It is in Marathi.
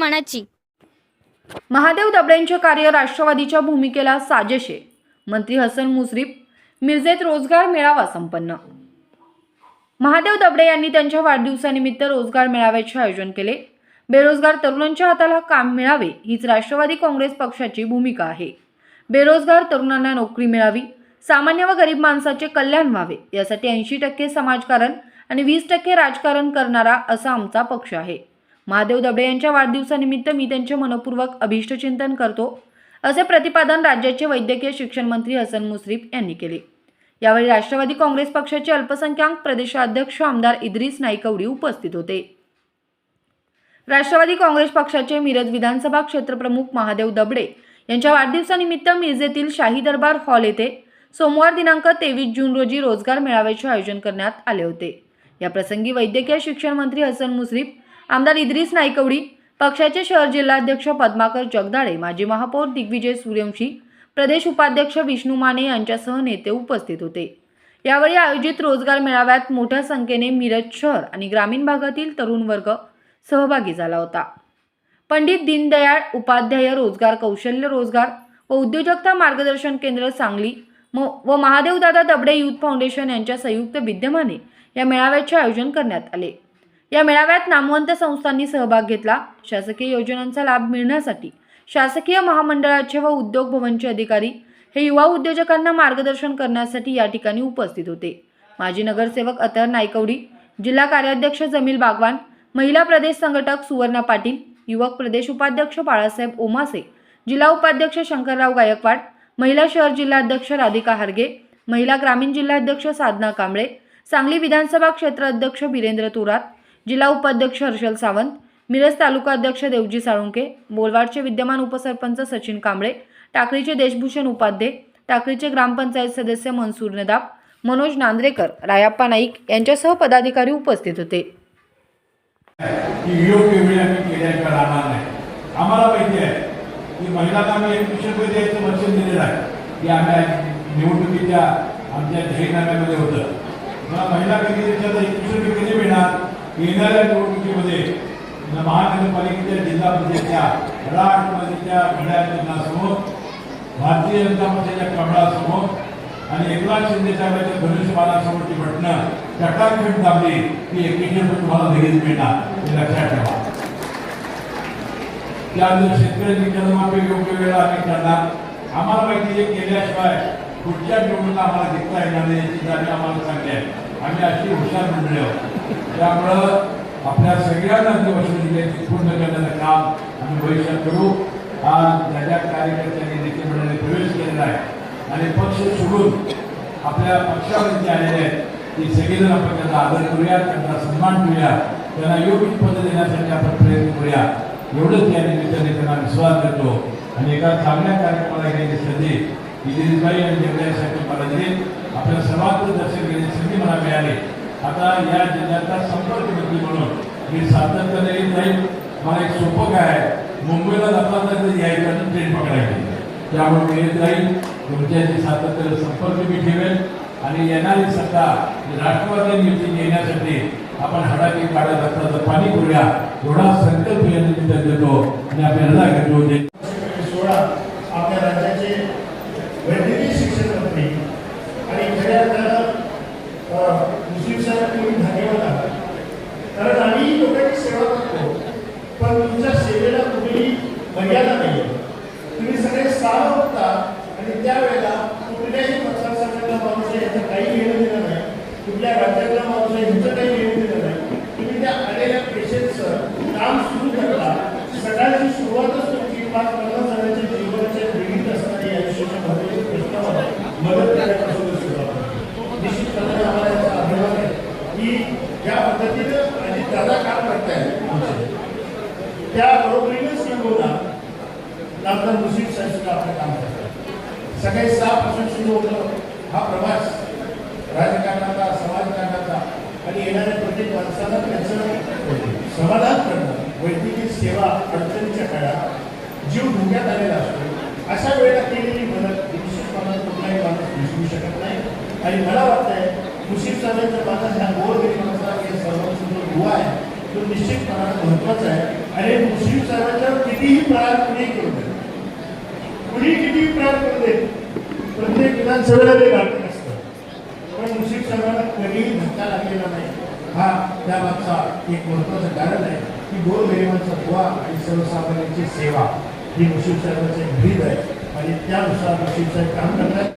मनाची. महादेव दबडेंचे कार्य राष्ट्रवादीच्या भूमिकेला साजेशे. मंत्री हसन मुश्रीफ मिरजेत रोजगार मेळावा संपन्न. महादेव दबडे यांनी त्यांच्या वाढदिवसानिमित्त रोजगार मेळाव्याचे आयोजन केले. बेरोजगार तरुणांच्या हाताला काम मिळावे हीच राष्ट्रवादी काँग्रेस पक्षाची भूमिका आहे. बेरोजगार तरुणांना नोकरी मिळावी सामान्य व गरीब माणसाचे कल्याण व्हावे यासाठी ऐंशी टक्के समाजकारण आणि वीस टक्के राजकारण करणारा असा आमचा पक्ष आहे. महादेव दबडे यांच्या वाढदिवसानिमित्त मी त्यांचे मनपूर्वक अभिष्टचिंतन करतो असे प्रतिपादन राज्याचे वैद्यकीय शिक्षण मंत्री हसन मुश्रीफ यांनी केले. यावेळी राष्ट्रवादी काँग्रेस पक्षाचे अल्पसंख्याक प्रदेशाध्यक्ष आमदार इद्रिस नाईकवडी उपस्थित होते. राष्ट्रवादी काँग्रेस पक्षाचे मिरज विधानसभा क्षेत्रप्रमुख महादेव दबडे यांच्या वाढदिवसानिमित्त मिरजेतील शाही दरबार हॉल येथे सोमवार दिनांक तेवीस जून रोजी रोजगार मेळाव्याचे आयोजन करण्यात आले होते. या प्रसंगी वैद्यकीय शिक्षण मंत्री हसन मुश्रीफ आमदार इद्रिस नाईकवडी पक्षाचे शहर जिल्हाध्यक्ष पद्माकर जगदाळे माजी महापौर दिग्विजय सूर्यवंशी प्रदेश उपाध्यक्ष विष्णू माने यांच्यासह नेते उपस्थित होते. यावेळी आयोजित रोजगार मेळाव्यात मोठ्या संख्येने मिरज शहर आणि ग्रामीण भागातील तरुण वर्ग सहभागी झाला होता. पंडित दीनदयाळ उपाध्याय रोजगार कौशल्य रोजगार व उद्योजकता मार्गदर्शन केंद्र सांगली म- व महादेवदादा दबडे युथ फाउंडेशन यांच्या संयुक्त विद्यमाने या मेळाव्याचे आयोजन करण्यात आले. या मेळाव्यात नामवंत संस्थांनी सहभाग घेतला. शासकीय योजनांचा लाभ मिळण्यासाठी शासकीय महामंडळाचे व उद्योग भवनचे अधिकारी हे युवा उद्योजकांना मार्गदर्शन करण्यासाठी या ठिकाणी उपस्थित होते. माजी नगरसेवक अतर नायकवडी जिल्हा कार्याध्यक्ष जमील बागवान महिला प्रदेश संघटक सुवर्णा पाटील युवक प्रदेश उपाध्यक्ष बाळासाहेब ओमासे जिल्हा उपाध्यक्ष शंकरराव गायकवाड महिला शहर जिल्हाध्यक्ष राधिका हारगे महिला ग्रामीण जिल्हाध्यक्ष साधना कांबळे सांगली विधानसभा क्षेत्र अध्यक्ष बिरेंद्र थोरात जिल्हा उपाध्यक्ष हर्षल सावंत मिरज तालुका अध्यक्ष देवजी साळुंके बोलवाडचे विद्यमान उपसरपंच सचिन कांबळे टाकळीचे देशभूषण उपाध्ये टाकळीचे ग्रामपंचायत सदस्य मनसूर नदाब मनोज नांद्रेकर रायाप्पा नाईक यांच्यासह पदाधिकारी उपस्थित होते. आम्हाला माहिती आहे की महिलांना आम्ही एक रुपये द्यायचं वचन दिलेलं आहे. की आम्ही निवडणुकीच्या आमच्या जाहीरनाम्यामध्ये होतं. मला महिला कधी त्याच्यात एकवीसशे रुपये कधी मिळणार. येणाऱ्या निवडणुकीमध्ये महानगरपालिकेच्या जिल्हा परिषदेच्या राष्ट्रवादीच्या घड्याळ चिन्हासमोर भारतीय जनता पक्षाच्या कमळासमोर आणि एकनाथ शिंदे साहेबांच्या धनुष्यबाणासमोरची भटणं चटाखेट दाबली की एकवीसशे तुम्हाला लगेच मिळणार. हे लक्षात ठेवा. त्यानंतर शेतकऱ्यांची कर्जमाफी योग्य वेळा आम्ही करणार. आम्हाला माहिती आहे केल्याशिवाय पुढच्या निवडणुका आम्हाला जिंकता येणार नाही याची जाणीव आम्हाला सांगली आहे. आम्ही अशी हुशार मंडळी आहोत. त्यामुळं आपल्या सगळ्यांना जी जिल्ह्याची पूर्ण करण्याचं काम आम्ही भविष्यात करू. हा ज्या ज्या कार्यकर्त्यांनी देखील मंडळाने प्रवेश केलेला आहे आणि पक्ष सोडून आपल्या पक्षामध्ये जे आलेले आहेत ते सगळेजण आपण त्यांना आदर करूया त्यांना सन्मान करूया त्यांना योग्य पद देण्यासाठी आपण प्रयत्न करूया. एवढंच या निमित्ताने त्यांना विश्वास देतो. आणि एका चांगल्या कार्यक्रमाला गेलेली संधी इदिरीबाई आणि जगदाईसाठी मला दिली. आपल्या सर्वांचं दर्शन घेण्याची संधी मला मिळाली. आता या जिल्ह्याचा संपर्क मंत्री म्हणून मी सातत्याने येत नाही मला एक सोपं काय आहे? मुंबईला जाताना तर यायचं ट्रेन पकडायची. त्यामुळे मी येत जाईल तुमच्याशी सातत्याने संपर्क मी ठेवेल. आणि येणारी सत्ता राष्ट्रवादी युती येण्यासाठी आपण हडाकी काढत रक्ताचं पाणी करूया एवढा संकल्प या निमित्ताने देतो. आणि आपल्याला घेतो जे सोळा आपल्या राज्याचे वैद्यकीय शिक्षण मंत्री आणि खऱ्या अर्थानं अ, मुस्लिम साहेब तुम्ही धन्यवाद आहात कारण आम्ही लोकांची सेवा करतो पण तुमच्या सेवेला कुठेही मर्यादा नाही तुम्ही सगळे साव होता आणि त्यावेळेला कुठल्याही पक्षाचा माणूस आहे याचं काही घेणं देणं नाही कुठल्या राज्यातला माणूस आहे ह्याचं काही घेणं देणं नाही तुम्ही त्या आलेल्या पेशंटचं काम सुरू करता. सकाळची सुरुवातच तुमची पाच पन्नास जणांच्या जीवनाच्या विविध असणारी विषयाच्या भरलेल्या प्रश्नावर मदत करण्यापासून सुरुवात निश्चितपणे आम्हाला याचा अभिमान आहे की ज्या पद्धतीनं आणि दादा काम करतायत त्या बरोबरीनेच सांगूना नामदार मुस्लिम साहेब आपलं काम करतात सकाळी सहा पासून सुरू होतं. हा प्रवास राजकारणाचा समाजकारणाचा आणि येणाऱ्या प्रत्येक माणसाला त्याचं समाधान करणं वैद्यकीय सेवा अडचणीच्या काळात जीव धोक्यात आलेला असतो. अशा वेळेला केलेली मदत निश्चितपणे कुठलाही माणूस विसरू शकत नाही. आणि मला वाटतंय कृषी साहेबांचा माणूस ह्या गोरगरीब माणसाला हे सर्वांसमोर दुवा आहे तो निश्चितपणाने महत्त्वाचा आहे. आणि मुश्रीफ कितीही प्रार कुणी करू दे कुणी कितीही प्रार करू दे प्रत्येक विधानसभेला ते असतं पण मुश्रीफ साहेबांना कधीही धक्का लागलेला नाही. हा त्यामागचा एक महत्वाचं कारण आहे की गोरगरिबांचा दुवा आणि सर्वसामान्यांची सेवा ही मुश्रीफ साहेबांचे ब्रीद आहे आणि त्यानुसार मुश्रीफ साहेब काम करतात.